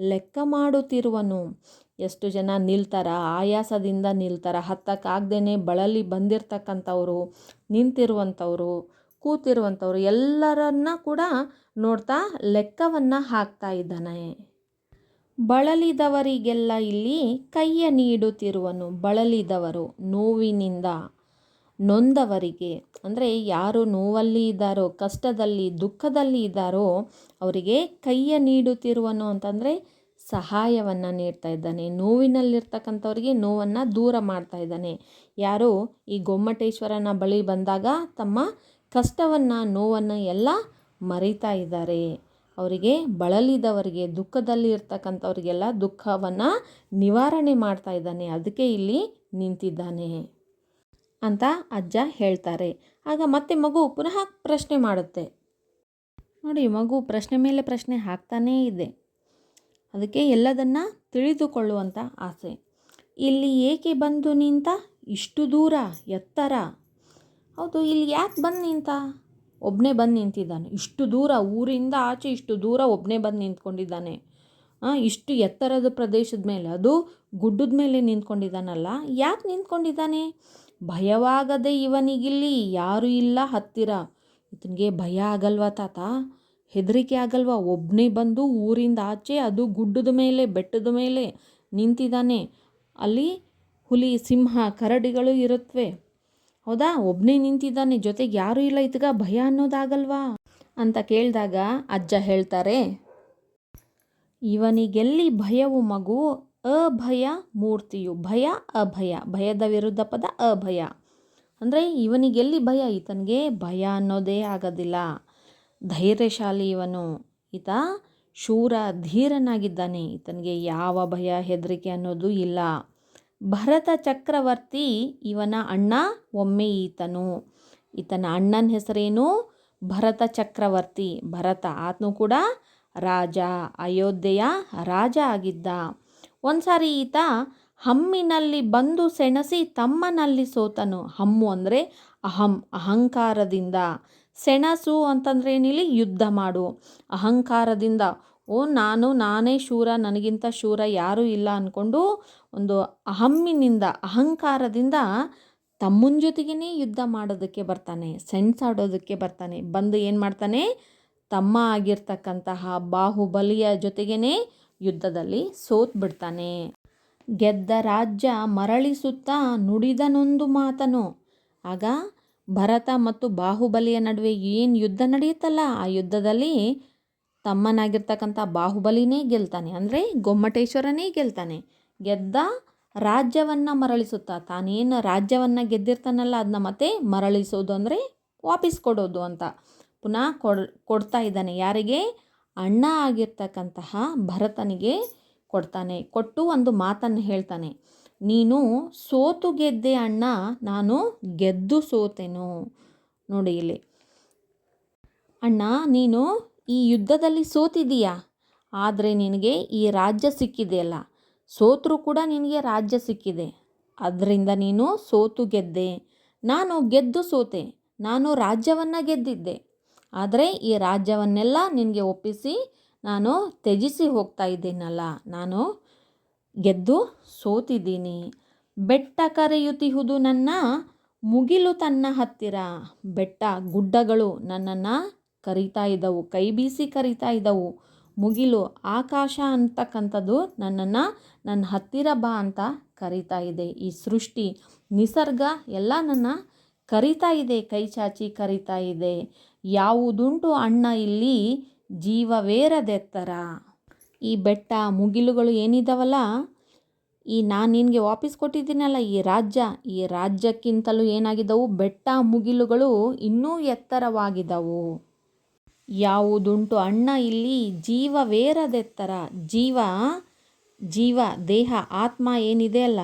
ಲೆಕ್ಕ ಮಾಡುತ್ತಿರುವನು. ಎಷ್ಟು ಜನ ನಿಲ್ತಾರ? ಆಯಾಸದಿಂದ ನಿಲ್ತಾರ. ಹತ್ತಕ್ಕಾಗ್ದೇ ಬಳಲಿ ಬಂದಿರತಕ್ಕಂಥವ್ರು, ನಿಂತಿರುವಂಥವ್ರು, ಕೂತಿರುವಂಥವ್ರು ಎಲ್ಲರನ್ನ ಕೂಡ ನೋಡ್ತಾ ಲೆಕ್ಕವನ್ನು ಹಾಕ್ತಾ ಇದ್ದಾನೆ. ಬಳಲಿದವರಿಗೆಲ್ಲ ಇಲ್ಲಿ ಕೈಯ ನೀಡುತ್ತಿರುವನು. ಬಳಲಿದವರು ನೋವಿನಿಂದ ನೊಂದವರಿಗೆ. ಅಂದರೆ ಯಾರು ನೋವಲ್ಲಿ ಇದ್ದಾರೋ, ಕಷ್ಟದಲ್ಲಿ, ದುಃಖದಲ್ಲಿ ಇದ್ದಾರೋ, ಅವರಿಗೆ ಕೈಯ ನೀಡುತ್ತಿರುವನು ಅಂತಂದರೆ ಸಹಾಯವನ್ನು ನೀಡ್ತಾ ಇದ್ದಾನೆ. ನೋವಿನಲ್ಲಿರ್ತಕ್ಕಂಥವ್ರಿಗೆ ನೋವನ್ನು ದೂರ ಮಾಡ್ತಾ ಇದ್ದಾನೆ. ಯಾರು ಈ ಗೊಮ್ಮಟೇಶ್ವರನ ಬಳಿ ಬಂದಾಗ ತಮ್ಮ ಕಷ್ಟವನ್ನು, ನೋವನ್ನು ಎಲ್ಲ ಮರೀತಾ ಇದ್ದಾರೆ. ಅವರಿಗೆ ಬಳಲಿದವರಿಗೆ ದುಃಖದಲ್ಲಿ ಇರ್ತಕ್ಕಂಥವ್ರಿಗೆಲ್ಲ ದುಃಖವನ್ನು ನಿವಾರಣೆ ಮಾಡ್ತಾ ಇದ್ದಾನೆ. ಅದಕ್ಕೆ ಇಲ್ಲಿ ನಿಂತಿದ್ದಾನೆ ಅಂತ ಅಜ್ಜ ಹೇಳ್ತಾರೆ. ಆಗ ಮತ್ತೆ ಮಗು ಪುನಃ ಪ್ರಶ್ನೆ ಮಾಡುತ್ತೆ. ನೋಡಿ, ಮಗು ಪ್ರಶ್ನೆ ಮೇಲೆ ಪ್ರಶ್ನೆ ಹಾಕ್ತಾನೇ ಇದೆ. ಅದಕ್ಕೆ ಎಲ್ಲದನ್ನು ತಿಳಿದುಕೊಳ್ಳುವಂಥ ಆಸೆ. ಇಲ್ಲಿ ಏಕೆ ಬಂದು ನಿಂತ? ಇಷ್ಟು ದೂರ? ಎತ್ತರ? ಹೌದು, ಇಲ್ಲಿ ಯಾಕೆ ಬಂದು ನಿಂತ? ಒಬ್ಬನೇ ಬಂದು ನಿಂತಿದ್ದಾನೆ. ಇಷ್ಟು ದೂರ, ಊರಿಂದ ಆಚೆ ಇಷ್ಟು ದೂರ ಒಬ್ಬನೇ ಬಂದು ನಿಂತ್ಕೊಂಡಿದ್ದಾನೆ. ಇಷ್ಟು ಎತ್ತರದ ಪ್ರದೇಶದ ಮೇಲೆ, ಅದು ಗುಡ್ಡದ ಮೇಲೆ ನಿಂತ್ಕೊಂಡಿದ್ದಾನಲ್ಲ. ಯಾಕೆ ನಿಂತ್ಕೊಂಡಿದ್ದಾನೆ? ಭಯವಾಗದೆ ಇವನಿಗಿಲ್ಲಿ, ಯಾರೂ ಇಲ್ಲ ಹತ್ತಿರ. ಇತನಿಗೆ ಭಯ ಆಗಲ್ವಾ ತಾತ? ಹೆದರಿಕೆ ಆಗಲ್ವಾ? ಒಬ್ಬನೇ ಬಂದು ಊರಿಂದ ಆಚೆ, ಅದು ಗುಡ್ಡದ ಮೇಲೆ, ಬೆಟ್ಟದ ಮೇಲೆ ನಿಂತಿದ್ದಾನೆ. ಅಲ್ಲಿ ಹುಲಿ, ಸಿಂಹ, ಕರಡಿಗಳು ಇರುತ್ತವೆ ಹೌದಾ? ಒಬ್ಬನೇ ನಿಂತಿದ್ದಾನೆ, ಜೊತೆಗೆ ಯಾರೂ ಇಲ್ಲ ಇತ್ಗ ಭಯ ಅನ್ನೋದಾಗಲ್ವಾ? ಅಂತ ಕೇಳಿದಾಗ ಅಜ್ಜ ಹೇಳ್ತಾರೆ, ಇವನಿಗೆಲ್ಲಿ ಭಯವು ಮಗು, ಅಭಯ ಮೂರ್ತಿಯು, ಭಯ ಅಭಯ, ಭಯದ ವಿರುದ್ಧ ಪದ ಅಭಯ. ಅಂದರೆ ಇವನಿಗೆಲ್ಲಿ ಭಯ? ಈತನಿಗೆ ಭಯ ಅನ್ನೋದೇ ಆಗೋದಿಲ್ಲ. ಧೈರ್ಯಶಾಲಿ ಇವನು. ಈತ ಶೂರ, ಧೀರನಾಗಿದ್ದಾನೆ. ಈತನಿಗೆ ಯಾವ ಭಯ, ಹೆದರಿಕೆ ಅನ್ನೋದು ಇಲ್ಲ. ಭರತ ಚಕ್ರವರ್ತಿ ಇವನ ಅಣ್ಣ, ಒಮ್ಮೆ ಈತನು. ಈತನ ಅಣ್ಣನ ಹೆಸರೇನು? ಭರತ ಚಕ್ರವರ್ತಿ. ಭರತ ಆತನು ಕೂಡ ರಾಜ, ಅಯೋಧ್ಯೆಯ ರಾಜ ಆಗಿದ್ದ. ಒಂದ್ಸಾರಿ ಈತ ಹಮ್ಮಿನಲ್ಲಿ ಬಂದು ಸೆಣಸಿ ತಮ್ಮನಲ್ಲಿ ಸೋತನು. ಹಮ್ಮು ಅಂದರೆ ಅಹಂ, ಅಹಂಕಾರದಿಂದ. ಸೆಣಸು ಅಂತಂದ್ರೆ ಏನಿಲ್ಲಿ ಯುದ್ಧ ಮಾಡು. ಅಹಂಕಾರದಿಂದ. ಓ, ನಾನು, ನಾನೇ ಶೂರ, ನನಗಿಂತ ಶೂರ ಯಾರೂ ಇಲ್ಲ ಅಂದ್ಕೊಂಡು ಒಂದು ಅಹಮ್ಮಿನಿಂದ, ಅಹಂಕಾರದಿಂದ ತಮ್ಮನ ಜೊತೆಗೇ ಯುದ್ಧ ಮಾಡೋದಕ್ಕೆ ಬರ್ತಾನೆ ಸೆಣಸಾಡೋದಕ್ಕೆ ಬರ್ತಾನೆ. ಬಂದು ಏನು ಮಾಡ್ತಾನೆ? ತಮ್ಮ ಆಗಿರ್ತಕ್ಕಂತಹ ಬಾಹುಬಲಿಯ ಜೊತೆಗೇ ಯುದ್ಧದಲ್ಲಿ ಸೋತ್ ಬಿಡ್ತಾನೆ. ಗೆದ್ದ ರಾಜ್ಯ ಮರಳಿಸುತ್ತಾ ನುಡಿದನೊಂದು ಮಾತನು. ಆಗ ಭರತ ಮತ್ತು ಬಾಹುಬಲಿಯ ನಡುವೆ ಏನು ಯುದ್ಧ ನಡೆಯುತ್ತಲ್ಲ, ಆ ಯುದ್ಧದಲ್ಲಿ ತಮ್ಮನಾಗಿರ್ತಕ್ಕಂಥ ಬಾಹುಬಲಿನೇ ಗೆಲ್ತಾನೆ. ಅಂದರೆ ಗೊಮ್ಮಟೇಶ್ವರನೇ ಗೆಲ್ತಾನೆ. ಗೆದ್ದ ರಾಜ್ಯವನ್ನು ಮರಳಿಸುತ್ತಾ, ತಾನೇನು ರಾಜ್ಯವನ್ನು ಗೆದ್ದಿರ್ತಾನಲ್ಲ ಅದನ್ನ ಮತ್ತೆ ಮರಳಿಸೋದು ಅಂದರೆ ವಾಪಸ್ ಕೊಡೋದು ಅಂತ ಪುನಃ ಕೊಡ್, ಕೊಡ್ತಾ ಇದ್ದಾನೆ. ಯಾರಿಗೆ? ಅಣ್ಣ ಆಗಿರ್ತಕ್ಕಂತಹ ಭರತನಿಗೆ ಕೊಡ್ತಾನೆ. ಕೊಟ್ಟು ಒಂದು ಮಾತನ್ನು ಹೇಳ್ತಾನೆ. ನೀನು ಸೋತು ಗೆದ್ದೆ ಅಣ್ಣ, ನಾನು ಗೆದ್ದು ಸೋತೆನು. ನೋಡಿ ಇಲ್ಲಿ. ಅಣ್ಣ, ನೀನು ಈ ಯುದ್ಧದಲ್ಲಿ ಸೋತಿದ್ದೀಯಾ? ಆದರೆ ನಿನಗೆ ಈ ರಾಜ್ಯ ಸಿಕ್ಕಿದೆಯಲ್ಲ. ಸೋತರೂ ಕೂಡ ನಿನಗೆ ರಾಜ್ಯ ಸಿಕ್ಕಿದೆ. ಅದರಿಂದ ನೀನು ಸೋತು ಗೆದ್ದೆ. ನಾನು ಗೆದ್ದು ಸೋತೆ. ನಾನು ರಾಜ್ಯವನ್ನು ಗೆದ್ದಿದ್ದೆ. ಆದರೆ ಈ ರಾಜ್ಯವನ್ನೆಲ್ಲ ನಿನಗೆ ಒಪ್ಪಿಸಿ ನಾನು ತ್ಯಜಿಸಿ ಹೋಗ್ತಾ ಇದ್ದೀನಲ್ಲ. ನಾನು ಗೆದ್ದು ಸೋತಿದ್ದೀನಿ. ಬೆಟ್ಟ ಕರೆಯುತ್ತಿಹುದು ನನ್ನ ಮುಗಿಲು ತನ್ನ ಹತ್ತಿರ. ಬೆಟ್ಟ ಗುಡ್ಡಗಳು ನನ್ನನ್ನು ಕರೀತಾ ಇದ್ದವು. ಕೈ ಬೀಸಿ ಕರೀತಾ ಇದ್ದವು. ಮುಗಿಲು ಆಕಾಶ ಅಂತಕ್ಕಂಥದ್ದು ನನ್ನನ್ನು ನನ್ನ ಹತ್ತಿರ ಬಾ ಅಂತ ಕರೀತಾ ಇದೆ. ಈ ಸೃಷ್ಟಿ ನಿಸರ್ಗ ಎಲ್ಲ ನನ್ನ ಕರೀತಾ ಇದೆ, ಕೈ ಚಾಚಿ ಕರಿತಾ ಇದೆ. ಯಾವುದುಂಟು ಅಣ್ಣ, ಇಲ್ಲಿ ಜೀವವೇರದೆತ್ತರ. ಈ ಬೆಟ್ಟ ಮುಗಿಲುಗಳು ಏನಿದಾವಲ್ಲ? ಈ ನಾನು ನಿನಗೆ ವಾಪಸ್ ಕೊಟ್ಟಿದ್ದೀನಲ್ಲ, ಈ ರಾಜ್ಯ. ಈ ರಾಜ್ಯಕ್ಕಿಂತಲೂ ಏನಾಗಿದ್ದವು? ಬೆಟ್ಟ ಮುಗಿಲುಗಳು ಇನ್ನೂ ಎತ್ತರವಾಗಿದ್ದವು. ಯಾವುದುಂಟು ಅಣ್ಣ, ಇಲ್ಲಿ ಜೀವವೇರದೆತ್ತರ. ಜೀವ ಜೀವ, ದೇಹ, ಆತ್ಮ ಏನಿದೆ ಅಲ್ಲ,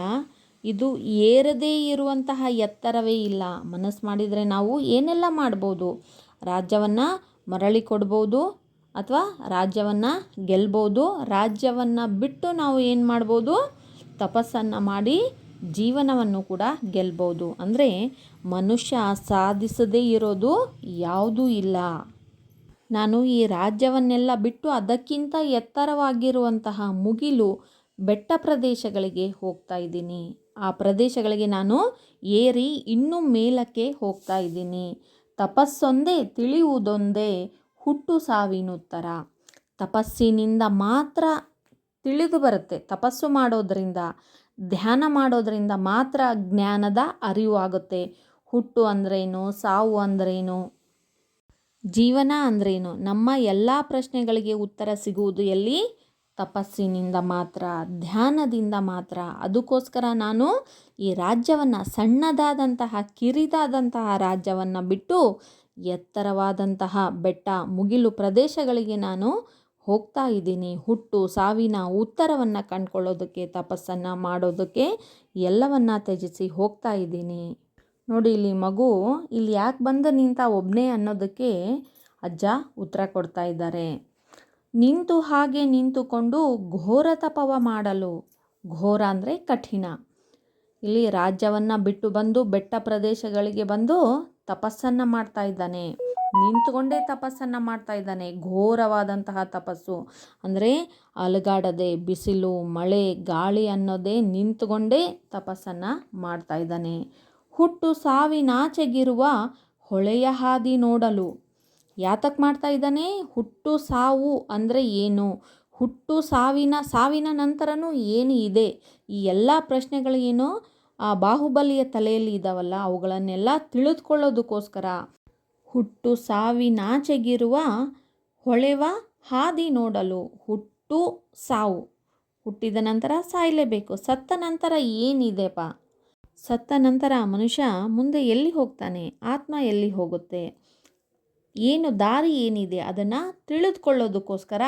ಇದು ಏರದೇ ಇರುವಂತಹ ಎತ್ತರವೇ ಇಲ್ಲ. ಮನಸ್ಸು ಮಾಡಿದರೆ ನಾವು ಏನೆಲ್ಲ ಮಾಡ್ಬೋದು? ರಾಜ್ಯವನ್ನು ಮರಳಿ ಕೊಡ್ಬೋದು ಅಥವಾ ರಾಜ್ಯವನ್ನು ಗೆಲ್ಬೋದು? ರಾಜ್ಯವನ್ನು ಬಿಟ್ಟು ನಾವು ಏನು ಮಾಡ್ಬೋದು? ತಪಸ್ಸನ್ನು ಮಾಡಿ ಜೀವನವನ್ನು ಕೂಡ ಗೆಲ್ಬೋದು. ಅಂದರೆ ಮನುಷ್ಯ ಸಾಧಿಸದೇ ಇರೋದು ಯಾವುದೂ ಇಲ್ಲ. ನಾನು ಈ ರಾಜ್ಯವನ್ನೆಲ್ಲ ಬಿಟ್ಟು ಅದಕ್ಕಿಂತ ಎತ್ತರವಾಗಿರುವಂತಹ ಮುಗಿಲು ಬೆಟ್ಟ ಪ್ರದೇಶಗಳಿಗೆ ಹೋಗ್ತಾ ಇದ್ದೀನಿ. ಆ ಪ್ರದೇಶಗಳಿಗೆ ನಾನು ಏರಿ ಇನ್ನೂ ಮೇಲಕ್ಕೆ ಹೋಗ್ತಾ ಇದ್ದೀನಿ. ತಪಸ್ಸೊಂದೇ ತಿಳಿಯುವುದೊಂದೇ ಹುಟ್ಟು ಸಾವಿನುತ್ತರ ತಪಸ್ಸಿನಿಂದ ಮಾತ್ರ ತಿಳಿದು ಬರುತ್ತೆ. ತಪಸ್ಸು ಮಾಡೋದರಿಂದ, ಧ್ಯಾನ ಮಾಡೋದರಿಂದ ಮಾತ್ರ ಜ್ಞಾನದ ಅರಿವು ಆಗುತ್ತೆ. ಹುಟ್ಟು ಅಂದ್ರೇನು, ಸಾವು ಅಂದ್ರೇನು ಜೀವನ ಅಂದ್ರೇನು? ನಮ್ಮ ಎಲ್ಲ ಪ್ರಶ್ನೆಗಳಿಗೆ ಉತ್ತರ ಸಿಗುವುದು ಎಲ್ಲಿ? ತಪಸ್ಸಿನಿಂದ ಮಾತ್ರ, ಧ್ಯಾನದಿಂದ ಮಾತ್ರ. ಅದಕ್ಕೋಸ್ಕರ ನಾನು ಈ ರಾಜ್ಯವನ್ನು, ಸಣ್ಣದಾದಂತಹ, ಕಿರಿದಾದಂತಹ ರಾಜ್ಯವನ್ನು ಬಿಟ್ಟು ಎತ್ತರವಾದಂತಹ ಬೆಟ್ಟ, ಮುಗಿಲು ಪ್ರದೇಶಗಳಿಗೆ ನಾನು ಹೋಗ್ತಾ ಇದ್ದೀನಿ. ಹುಟ್ಟು, ಸಾವಿನ ಉತ್ತರವನ್ನು ಕಂಡುಕೊಳ್ಳೋದಕ್ಕೆ, ತಪಸ್ಸನ್ನು ಮಾಡೋದಕ್ಕೆ ಎಲ್ಲವನ್ನ ತ್ಯಜಿಸಿ ಹೋಗ್ತಾ ಇದ್ದೀನಿ. ನೋಡಿ, ಇಲ್ಲಿ ಮಗು ಇಲ್ಲಿ ಯಾಕೆ ಬಂದು ನಿಂತ ಒಬ್ಬನೇ ಅನ್ನೋದಕ್ಕೆ ಅಜ್ಜ ಉತ್ತರ ಕೊಡ್ತಾ ಇದ್ದಾರೆ. ನಿಂತು ಹಾಗೆ ನಿಂತುಕೊಂಡು ಘೋರ ತಪವ ಮಾಡಲು. ಘೋರ ಅಂದರೆ ಕಠಿಣ. ಇಲ್ಲಿ ರಾಜ್ಯವನ್ನು ಬಿಟ್ಟು ಬಂದು ಬೆಟ್ಟ ಪ್ರದೇಶಗಳಿಗೆ ಬಂದು ತಪಸ್ಸನ್ನು ಮಾಡ್ತಾ ಇದ್ದಾನೆ. ನಿಂತುಕೊಂಡೇ ತಪಸ್ಸನ್ನು ಮಾಡ್ತಾ ಇದ್ದಾನೆ. ಘೋರವಾದಂತಹ ತಪಸ್ಸು. ಅಂದರೆ ಅಲುಗಾಡದೆ ಬಿಸಿಲು, ಮಳೆ, ಗಾಳಿ ಅನ್ನೋದೇ ನಿಂತುಕೊಂಡೇ ತಪಸ್ಸನ್ನು ಮಾಡ್ತಾ ಇದ್ದಾನೆ. ಹುಟ್ಟು ಸಾವಿನಾಚೆಗಿರುವ ಹೊಳೆಯ ಹಾದಿ ನೋಡಲು. ಯಾತಕ್ಕೆ ಮಾಡ್ತಾ ಇದ್ದಾನೆ? ಹುಟ್ಟು ಸಾವು ಅಂದರೆ ಏನು? ಹುಟ್ಟು ಸಾವಿನ ಸಾವಿನ ನಂತರನೂ ಏನು ಇದೆ? ಈ ಎಲ್ಲ ಪ್ರಶ್ನೆಗಳೇನು ಆ ಬಾಹುಬಲಿಯ ತಲೆಯಲ್ಲಿ ಇದ್ದಾವಲ್ಲ ಅವುಗಳನ್ನೆಲ್ಲ ತಿಳಿದುಕೊಳ್ಳೋದಕ್ಕೋಸ್ಕರ. ಹುಟ್ಟು ಸಾವಿನಾಚೆಗಿರುವ ಹೊಳೆವ ಹಾದಿ ನೋಡಲು. ಹುಟ್ಟು ಸಾವು. ಹುಟ್ಟಿದ ನಂತರ ಸಾಯಲೇಬೇಕು. ಸತ್ತ ನಂತರ ಏನಿದೆಪ್ಪ? ಸತ್ತ ನಂತರ ಮನುಷ್ಯ ಮುಂದೆ ಎಲ್ಲಿ ಹೋಗ್ತಾನೆ? ಆತ್ಮ ಎಲ್ಲಿ ಹೋಗುತ್ತೆ? ಏನು ದಾರಿ ಏನಿದೆ? ಅದನ್ನು ತಿಳಿದುಕೊಳ್ಳೋದಕ್ಕೋಸ್ಕರ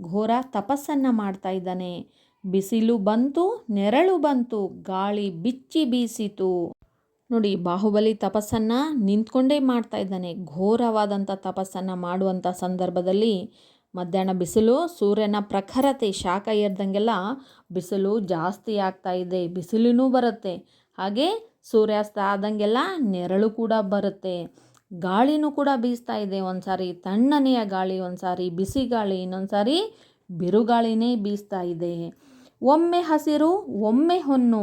ಘೋರ ತಪಸ್ಸನ್ನು ಮಾಡ್ತಾ ಇದ್ದಾನೆ. ಬಿಸಿಲು ಬಂತು, ನೆರಳು ಬಂತು, ಗಾಳಿ ಬಿಚ್ಚಿ ಬೀಸಿತು. ನೋಡಿ, ಬಾಹುಬಲಿ ತಪಸ್ಸನ್ನು ನಿಂತ್ಕೊಂಡೇ ಮಾಡ್ತಾ ಇದ್ದಾನೆ. ಘೋರವಾದಂಥ ತಪಸ್ಸನ್ನು ಮಾಡುವಂಥ ಸಂದರ್ಭದಲ್ಲಿ ಮಧ್ಯಾಹ್ನ ಬಿಸಿಲು, ಸೂರ್ಯನ ಪ್ರಖರತೆ, ಶಾಖ ಏರ್ದಂಗೆಲ್ಲ ಬಿಸಿಲು ಜಾಸ್ತಿ ಆಗ್ತಾ ಇದೆ. ಬಿಸಿಲೂ ಬರುತ್ತೆ. ಹಾಗೆ ಸೂರ್ಯಾಸ್ತ ಆದಂಗೆಲ್ಲ ನೆರಳು ಕೂಡ ಬರುತ್ತೆ. ಗಾಳಿನೂ ಕೂಡ ಬೀಸ್ತಾ ಇದೆ. ಒಂದು ಸಾರಿ ತಣ್ಣನೆಯ ಗಾಳಿ ಒಂದು ಸಾರಿ ಬಿಸಿ ಗಾಳಿ ಇನ್ನೊಂದು ಸಾರಿ ಬಿರುಗಾಳಿನೇ ಬೀಸ್ತಾ ಇದೆ. ಒಮ್ಮೆ ಹಸಿರು, ಒಮ್ಮೆ ಹೊನ್ನು,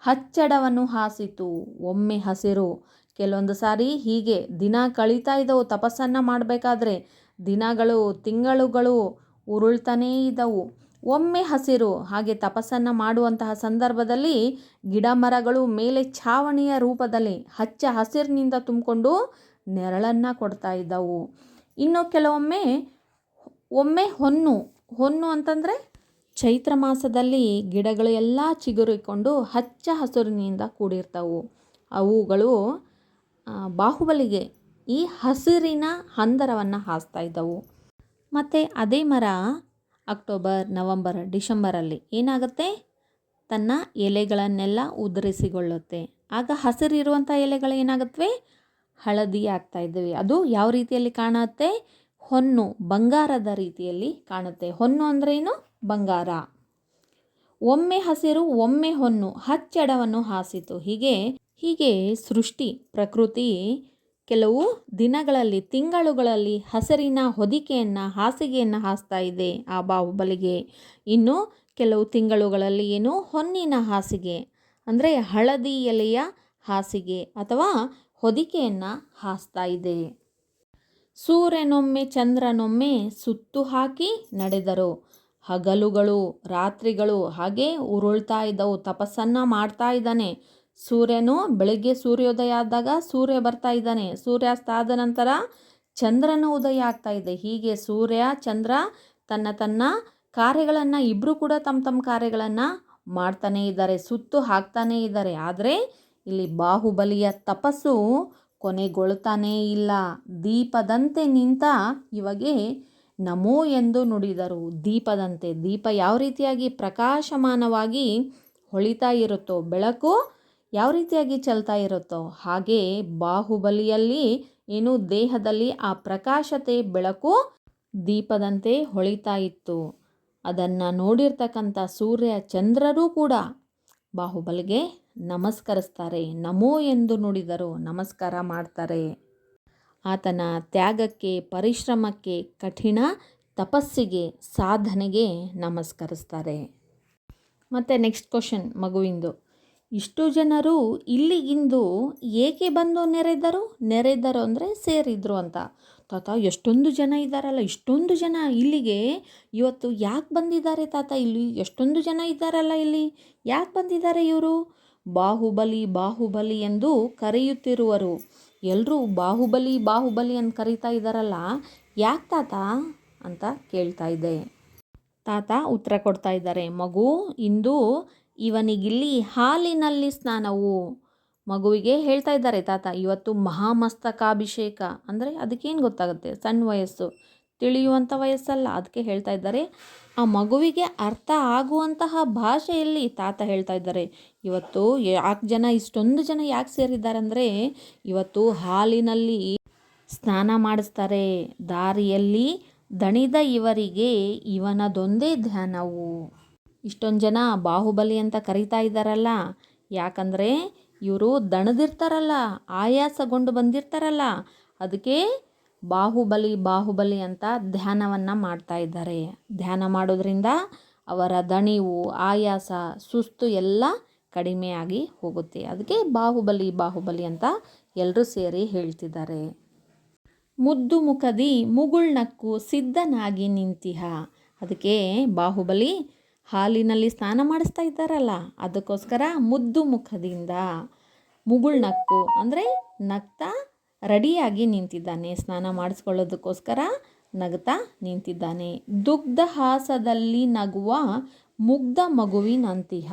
ಹಚ್ಚಡವನ್ನು ಹಾಸಿತು. ಒಮ್ಮೆ ಹಸಿರು. ಕೆಲವೊಂದು ಸಾರಿ ಹೀಗೆ ದಿನ ಕಳೀತಾ ಇದ್ದವು. ತಪಸ್ಸನ್ನು ಮಾಡಬೇಕಾದ್ರೆ ದಿನಗಳು, ತಿಂಗಳುಗಳು ಉರುಳ್ತಾನೇ ಇದ್ದವು. ಒಮ್ಮೆ ಹಸಿರು, ಹಾಗೆ ತಪಸ್ಸನ್ನು ಮಾಡುವಂತಹ ಸಂದರ್ಭದಲ್ಲಿ ಗಿಡ ಮರಗಳು ಮೇಲೆ ಛಾವಣಿಯ ರೂಪದಲ್ಲಿ ಹಚ್ಚ ಹಸಿರಿನಿಂದ ತುಂಬಿಕೊಂಡು ನೆರಳನ್ನು ಕೊಡ್ತಾ ಇದ್ದವು. ಇನ್ನು ಕೆಲವೊಮ್ಮೆ ಒಮ್ಮೆ ಹೊನ್ನು ಹೊನ್ನು ಅಂತಂದರೆ ಚೈತ್ರ ಮಾಸದಲ್ಲಿ ಗಿಡಗಳು ಎಲ್ಲ ಚಿಗುರಿಕೊಂಡು ಹಚ್ಚ ಹಸಿರಿನಿಂದ ಕೂಡಿರ್ತವು. ಅವುಗಳು ಬಾಹುಬಲಿಗೆ ಈ ಹಸಿರಿನ ಹಂದರವನ್ನು ಹಾಸ್ತಾ ಇದ್ದವು. ಮತ್ತು ಅದೇ ಮರ ಅಕ್ಟೋಬರ್, ನವಂಬರ್ ಡಿಸೆಂಬರಲ್ಲಿ ಏನಾಗುತ್ತೆ? ತನ್ನ ಎಲೆಗಳನ್ನೆಲ್ಲ ಉದುರಿಸಿಕೊಳ್ಳುತ್ತೆ. ಆಗ ಹಸಿರಿರುವಂಥ ಎಲೆಗಳು ಏನಾಗುತ್ತವೆ? ಹಳದಿ ಆಗ್ತಾ ಇದ್ದವೆ. ಅದು ಯಾವ ರೀತಿಯಲ್ಲಿ ಕಾಣುತ್ತೆ? ಹೊನ್ನು, ಬಂಗಾರದ ರೀತಿಯಲ್ಲಿ ಕಾಣುತ್ತೆ. ಹೊನ್ನು ಅಂದ್ರೇನು ಬಂಗಾರ. ಒಮ್ಮೆ ಹಸಿರು, ಒಮ್ಮೆ ಹೊನ್ನು. ಹಚ್ಚಡವನ್ನು ಹಾಸಿತು. ಹೀಗೆ ಹೀಗೆ ಸೃಷ್ಟಿ, ಪ್ರಕೃತಿ ಕೆಲವು ದಿನಗಳಲ್ಲಿ, ತಿಂಗಳುಗಳಲ್ಲಿ ಹಸರಿನ ಹೊದಿಕೆಯನ್ನು, ಹಾಸಿಗೆಯನ್ನು ಹಾಸ್ತಾ ಇದೆ ಆ ಬಾಹುಬಲಿಗೆ. ಇನ್ನು ಕೆಲವು ತಿಂಗಳುಗಳಲ್ಲಿ ಏನು? ಹೊನ್ನಿನ ಹಾಸಿಗೆ. ಅಂದರೆ ಹಳದಿ ಎಲೆಯ ಹಾಸಿಗೆ ಅಥವಾ ಹೊದಿಕೆಯನ್ನು ಹಾಸ್ತಾ ಇದೆ. ಸೂರ್ಯನೊಮ್ಮೆ, ಚಂದ್ರನೊಮ್ಮೆ ಸುತ್ತು ಹಾಕಿ ನಡೆದರು. ಹಗಲುಗಳು, ರಾತ್ರಿಗಳು ಹಾಗೆ ಉರುಳ್ತಾ ಇದ್ದವು. ತಪಸ್ಸನ್ನು ಮಾಡ್ತಾ ಇದ್ದಾನೆ. ಸೂರ್ಯನು ಬೆಳಗ್ಗೆ ಸೂರ್ಯೋದಯ ಆದಾಗ ಸೂರ್ಯ ಬರ್ತಾ ಇದ್ದಾನೆ. ಸೂರ್ಯಾಸ್ತ ಆದ ನಂತರ ಚಂದ್ರನ ಉದಯ ಆಗ್ತಾ ಇದೆ. ಹೀಗೆ ಸೂರ್ಯ, ಚಂದ್ರ ತನ್ನ ತನ್ನ ಕಾರ್ಯಗಳನ್ನು ಇಬ್ಬರು ಕೂಡ ತಮ್ಮ ತಮ್ಮ ಕಾರ್ಯಗಳನ್ನು ಮಾಡ್ತಾನೇ ಇದ್ದಾರೆ. ಸುತ್ತು ಹಾಕ್ತಾನೇ ಇದ್ದಾರೆ. ಆದರೆ ಇಲ್ಲಿ ಬಾಹುಬಲಿಯ ತಪಸ್ಸು ಕೊನೆಗೊಳ್ತಾನೇ ಇಲ್ಲ. ದೀಪದಂತೆ ನಿಂತ ಇವಾಗೆ ನಮೋ ಎಂದು ನುಡಿದರು. ದೀಪದಂತೆ ದೀಪ ಯಾವ ರೀತಿಯಾಗಿ ಪ್ರಕಾಶಮಾನವಾಗಿ ಹೊಳಿತಾ ಇರುತ್ತೋ, ಬೆಳಕು ಯಾವ ರೀತಿಯಾಗಿ ಚೆಲ್ತಾ ಇರುತ್ತೋ ಹಾಗೆ ಬಾಹುಬಲಿಯಲ್ಲಿ ಏನು ದೇಹದಲ್ಲಿ ಆ ಪ್ರಕಾಶತೆ, ಬೆಳಕು ದೀಪದಂತೆ ಹೊಳಿತಾ ಇತ್ತು. ಅದನ್ನು ನೋಡಿರ್ತಕ್ಕಂಥ ಸೂರ್ಯ ಚಂದ್ರರೂ ಕೂಡ ಬಾಹುಬಲಿಗೆ ನಮಸ್ಕರಿಸ್ತಾರೆ. ನಮೋ ಎಂದು ನುಡಿದರು, ನಮಸ್ಕಾರ ಮಾಡ್ತಾರೆ. ಆತನ ತ್ಯಾಗಕ್ಕೆ, ಪರಿಶ್ರಮಕ್ಕೆ, ಕಠಿಣ ತಪಸ್ಸಿಗೆ, ಸಾಧನೆಗೆ ನಮಸ್ಕರಿಸ್ತಾರೆ. ಮತ್ತು ನೆಕ್ಸ್ಟ್ ಕ್ವಶನ್ ಮಗುವಿಂದು. ಇಷ್ಟು ಜನರು ಇಲ್ಲಿಗಿಂದು ಏಕೆ ಬಂದು ನೆರೆದರು? ನೆರೆದರು ಅಂದರೆ ಸೇರಿದ್ರು ಅಂತ. ತಾತ, ಎಷ್ಟೊಂದು ಜನ ಇದ್ದಾರಲ್ಲ, ಇಷ್ಟೊಂದು ಜನ ಇಲ್ಲಿಗೆ ಇವತ್ತು ಯಾಕೆ ಬಂದಿದ್ದಾರೆ ತಾತ ಇಲ್ಲಿ? ಎಷ್ಟೊಂದು ಜನ ಇದ್ದಾರಲ್ಲ ಇಲ್ಲಿ? ಯಾಕೆ ಬಂದಿದ್ದಾರೆ ಇವರು? ಬಾಹುಬಲಿ ಬಾಹುಬಲಿ ಎಂದು ಕರೆಯುತ್ತಿರುವರು. ಎಲ್ಲರೂ ಬಾಹುಬಲಿ ಬಾಹುಬಲಿ ಅಂತ ಕರೀತಾ ಇದ್ದಾರಲ್ಲ, ಯಾಕೆ ತಾತ ಅಂತ ಕೇಳ್ತಾ ಇದೆ ತಾತ ಉತ್ತರ ಕೊಡ್ತಾ ಇದ್ದಾರೆ, ಮಗು, ಇಂದು ಇವನಿಗಿಲ್ಲಿ ಹಾಲಿನಲ್ಲಿ ಸ್ನಾನವು ಮಗುವಿಗೆ ಹೇಳ್ತಾ ಇದ್ದಾರೆ, ತಾತ. ಇವತ್ತು ಮಹಾಮಸ್ತಕಾಭಿಷೇಕ. ಅಂದರೆ ಅದಕ್ಕೇನು ಗೊತ್ತಾಗುತ್ತೆ? ಸಣ್ಣ ವಯಸ್ಸು. ತಿಳಿಯುವಂಥ ವಯಸ್ಸಲ್ಲ. ಅದಕ್ಕೆ ಹೇಳ್ತಾ ಇದ್ದಾರೆ. ಆ ಮಗುವಿಗೆ ಅರ್ಥ ಆಗುವಂತಹ ಭಾಷೆಯಲ್ಲಿ ತಾತ ಹೇಳ್ತಾ ಇದ್ದಾರೆ. ಇವತ್ತು ಯಾಕೆ ಜನ ಇಷ್ಟೊಂದು ಜನ ಯಾಕೆ ಸೇರಿದ್ದಾರೆ ಅಂದರೆ, ಇವತ್ತು ಹಾಲಿನಲ್ಲಿ ಸ್ನಾನ ಮಾಡಿಸ್ತಾರೆ. ದಾರಿಯಲ್ಲಿ ದಣಿದ ಇವರಿಗೆ ಇವನದೊಂದೇ ಧ್ಯಾನವು. ಇಷ್ಟೊಂದು ಜನ ಬಾಹುಬಲಿ ಅಂತ ಕರೀತಾ ಇದ್ದಾರಲ್ಲ. ಯಾಕಂದರೆ ಇವರು ದಣದಿರ್ತಾರಲ್ಲ, ಆಯಾಸಗೊಂಡು ಬಂದಿರ್ತಾರಲ್ಲ. ಅದಕ್ಕೆ ಬಾಹುಬಲಿ ಬಾಹುಬಲಿ ಅಂತ ಧ್ಯಾನವನ್ನು ಮಾಡ್ತಾ ಇದ್ದಾರೆ. ಧ್ಯಾನ ಮಾಡೋದ್ರಿಂದ ಅವರ ದಣಿವು, ಆಯಾಸ, ಸುಸ್ತು ಎಲ್ಲ ಕಡಿಮೆಯಾಗಿ ಹೋಗುತ್ತೆ. ಅದಕ್ಕೆ ಬಾಹುಬಲಿ ಬಾಹುಬಲಿ ಅಂತ ಎಲ್ಲರೂ ಸೇರಿ ಹೇಳ್ತಿದ್ದಾರೆ. ಮುದ್ದು ಮುಖದಿ ಮುಗುಳ್ನಕ್ಕು ಸಿದ್ಧನಾಗಿ ನಿಂತಿಹ. ಅದಕ್ಕೆ ಬಾಹುಬಲಿ ಹಾಲಿನಲ್ಲಿ ಸ್ನಾನ ಮಾಡಿಸ್ತಾ ಇದ್ದಾರಲ್ಲ, ಅದಕ್ಕೋಸ್ಕರ ಮುದ್ದು ಮುಖದಿಂದ ಮುಗುಳ್ನಕ್ಕು ಅಂದರೆ ನಗ್ತಾ ರೆಡಿಯಾಗಿ ನಿಂತಿದ್ದಾನೆ. ಸ್ನಾನ ಮಾಡಿಸ್ಕೊಳ್ಳೋದಕ್ಕೋಸ್ಕರ ನಗ್ತಾ ನಿಂತಿದ್ದಾನೆ. ದುಗ್ಧ ಹಾಸದಲ್ಲಿ ನಗುವ ಮುಗ್ಧ ಮಗುವಿನಂತಿಹ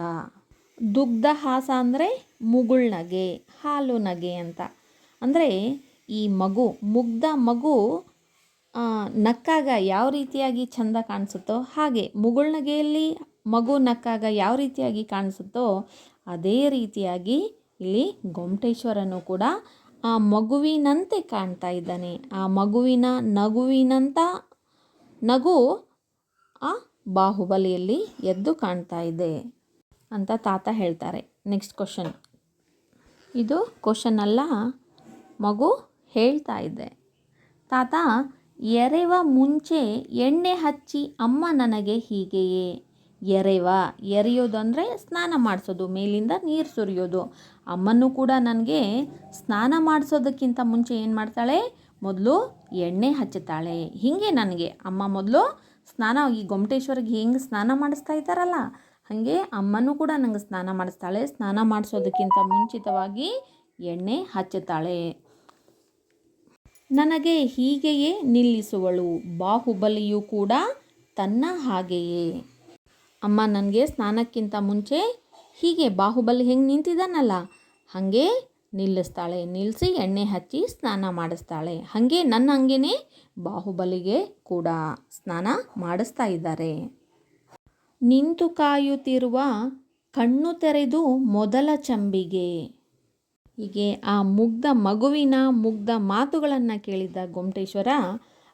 ದುಗ್ಧ ಹಾಸ ಅಂದರೆ ಮುಗುಳ್ನಗೆ ಹಾಲು ನಗೆ ಅಂತ. ಅಂದರೆ ಈ ಮಗು, ಮುಗ್ಧ ಮಗು ನಕ್ಕಾಗ ಯಾವ ರೀತಿಯಾಗಿ ಚಂದ ಕಾಣಿಸುತ್ತೋ ಹಾಗೆ ಮುಗುಳ್ನಗೆಯಲ್ಲಿ ಮಗು ನಕ್ಕಾಗ ಯಾವ ರೀತಿಯಾಗಿ ಕಾಣಿಸುತ್ತೋ ಅದೇ ರೀತಿಯಾಗಿ ಇಲ್ಲಿ ಗೊಮಟೇಶ್ವರನು ಕೂಡ ಆ ಮಗುವಿನಂತೆ ಕಾಣ್ತಾ ಇದ್ದಾನೆ. ಆ ಮಗುವಿನ ನಗುವಿನಂಥ ನಗು ಆ ಬಾಹುಬಲಿಯಲ್ಲಿ ಎದ್ದು ಕಾಣ್ತಾ ಇದೆ ಅಂತ ತಾತ ಹೇಳ್ತಾರೆ. ನೆಕ್ಸ್ಟ್ ಕ್ವಶನ್ ಇದು ಕ್ವಶನ್ ಅಲ್ಲ, ಮಗು ಹೇಳ್ತಾ ಇದೆ. ತಾತ ಎರೆವ ಮುಂಚೆ ಎಣ್ಣೆ ಹಚ್ಚಿ ಅಮ್ಮ ನನಗೆ ಹೀಗೆಯೇ. ಎರೆವ, ಎರೆಯೋದು ಅಂದರೆ ಸ್ನಾನ ಮಾಡಿಸೋದು, ಮೇಲಿಂದ ನೀರು ಸುರಿಯೋದು. ಅಮ್ಮನೂ ಕೂಡ ನನಗೆ ಸ್ನಾನ ಮಾಡಿಸೋದಕ್ಕಿಂತ ಮುಂಚೆ ಏನು ಮಾಡ್ತಾಳೆ? ಮೊದಲು ಎಣ್ಣೆ ಹಚ್ಚುತ್ತಾಳೆ. ಹೀಗೆ ನನಗೆ. ಅಮ್ಮ ಮೊದಲು ಸ್ನಾನ, ಈ ಗೊಮಟೇಶ್ವರಿಗೆ ಹೆಂಗೆ ಸ್ನಾನ ಮಾಡಿಸ್ತಾ ಇದ್ದಾರಲ್ಲ, ಹಾಗೆ ಅಮ್ಮನೂ ಕೂಡ ನನಗೆ ಸ್ನಾನ ಮಾಡಿಸ್ತಾಳೆ. ಸ್ನಾನ ಮಾಡಿಸೋದಕ್ಕಿಂತ ಮುಂಚಿತವಾಗಿ ಎಣ್ಣೆ ಹಚ್ಚುತ್ತಾಳೆ. ನನಗೆ ಹೀಗೆಯೇ ನಿಲ್ಲಿಸುವಳು. ಬಾಹುಬಲಿಯು ಕೂಡ ತನ್ನ ಹಾಗೆಯೇ. ಅಮ್ಮ, ನನಗೆ ಸ್ನಾನಕ್ಕಿಂತ ಮುಂಚೆ ಹೀಗೆ ಬಾಹುಬಲಿ ಹೆಂಗೆ ನಿಂತಿದ್ದಾನಲ್ಲ? ಹಾಗೆ ನಿಲ್ಲಿಸ್ತಾಳೆ. ನಿಲ್ಲಿಸಿ ಎಣ್ಣೆ ಹಚ್ಚಿ ಸ್ನಾನ ಮಾಡಿಸ್ತಾಳೆ. ಹಾಗೆ ನನ್ನ ಹಂಗೆನೇ ಬಾಹುಬಲಿಗೆ ಕೂಡ ಸ್ನಾನ ಮಾಡಿಸ್ತಾ ಇದ್ದಾರೆ. ನಿಂತು ಕಾಯುತ್ತಿರುವ ಕಣ್ಣು ತೆರೆದು ಮೊದಲ ಚಂಬಿಗೆ. ಹೀಗೆ ಆ ಮುಗ್ಧ ಮಗುವಿನ ಮುಗ್ಧ ಮಾತುಗಳನ್ನು ಕೇಳಿದ ಗೊಮಟೇಶ್ವರ,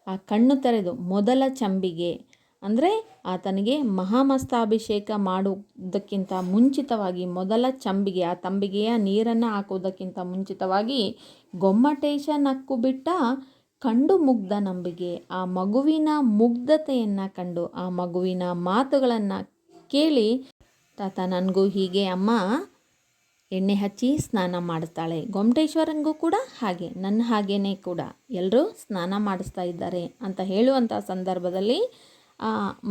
ಆ ಕಣ್ಣು ತೆರೆದು ಮೊದಲ ಚಂಬಿಗೆ, ಅಂದರೆ ಆತನಿಗೆ ಮಹಾಮಸ್ತಾಭಿಷೇಕ ಮಾಡುವುದಕ್ಕಿಂತ ಮುಂಚಿತವಾಗಿ ಮೊದಲ ಚಂಬಿಗೆ, ಆ ತಂಬಿಗೆಯ ನೀರನ್ನು ಹಾಕುವುದಕ್ಕಿಂತ ಮುಂಚಿತವಾಗಿ ಗೊಮ್ಮಟೇಶ ನಕ್ಕು ಬಿಟ್ಟ ಕಂಡು ಮುಗ್ಧ ನಂಬಿಗೆ, ಆ ಮಗುವಿನ ಮುಗ್ಧತೆಯನ್ನು ಕಂಡು, ಆ ಮಗುವಿನ ಮಾತುಗಳನ್ನು ಕೇಳಿ ತಾತ, ನನಗೂ ಹೀಗೆ ಅಮ್ಮ. ಎಣ್ಣೆ ಹಚ್ಚಿ ಸ್ನಾನ ಮಾಡಿಸ್ತಾಳೆ ಗೊಮಟೇಶ್ವರನಿಗೂ ಕೂಡ ಹಾಗೆ, ನನ್ನ ಹಾಗೇನೆ ಕೂಡ. ಎಲ್ಲರೂ ಸ್ನಾನ ಮಾಡಿಸ್ತಾ ಇದ್ದಾರೆ ಅಂತ ಹೇಳುವಂಥ ಸಂದರ್ಭದಲ್ಲಿ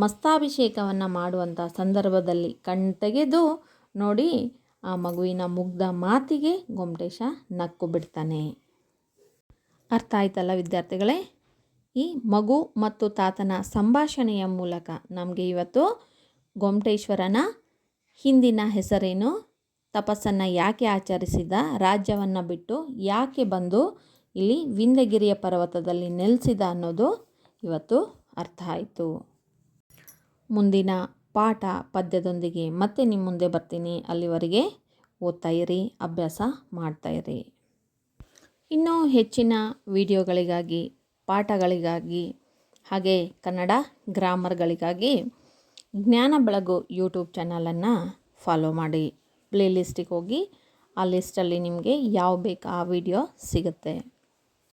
ಮಸ್ತಾಭಿಷೇಕವನ್ನು ಮಾಡುವಂಥ ಸಂದರ್ಭದಲ್ಲಿ ಕಣ್ಣು ತೆಗೆದು ನೋಡಿ ಆ ಮಗುವಿನ ಮುಗ್ಧ ಮಾತಿಗೆ ಗೊಮಟೇಶ ನಕ್ಕು ಬಿಡ್ತಾನೆ. ಅರ್ಥ ಆಯ್ತಲ್ಲ ವಿದ್ಯಾರ್ಥಿಗಳೇ? ಈ ಮಗು ಮತ್ತು ತಾತನ ಸಂಭಾಷಣೆಯ ಮೂಲಕ ನಮಗೆ ಇವತ್ತು ಗೊಮಟೇಶ್ವರನ ಹಿಂದಿನ ಹೆಸರೇನು? ತಪಸ್ಸನ್ನು ಯಾಕೆ ಆಚರಿಸಿದ? ರಾಜ್ಯವನ್ನು ಬಿಟ್ಟು ಯಾಕೆ ಬಂದು ಇಲ್ಲಿ ವಿಂದಗಿರಿಯ ಪರ್ವತದಲ್ಲಿ ನೆಲೆಸಿದ ಅನ್ನೋದು ಇವತ್ತು ಅರ್ಥ ಆಯಿತು. ಮುಂದಿನ ಪಾಠ ಪದ್ಯದೊಂದಿಗೆ ಮತ್ತೆ ನಿಮ್ಮ ಮುಂದೆ ಬರ್ತೀನಿ. ಅಲ್ಲಿವರೆಗೆ ಓದ್ತಾ ಇರಿ, ಅಭ್ಯಾಸ ಮಾಡ್ತಾ ಇರಿ. ಇನ್ನೂ ಹೆಚ್ಚಿನ ವಿಡಿಯೋಗಳಿಗಾಗಿ, ಪಾಠಗಳಿಗಾಗಿ, ಹಾಗೆ ಕನ್ನಡ ಗ್ರಾಮರ್ಗಳಿಗಾಗಿ ಜ್ಞಾನ ಬೆಳಗು ಯೂಟ್ಯೂಬ್ ಚಾನಲನ್ನು ಫಾಲೋ ಮಾಡಿ. ಪ್ಲೇ ಲಿಸ್ಟಿಗೆ ಹೋಗಿ ಆ ಲಿಸ್ಟಲ್ಲಿ ನಿಮಗೆ ಯಾವ ಬೇಕು ಆ ವಿಡಿಯೋ ಸಿಗುತ್ತೆ.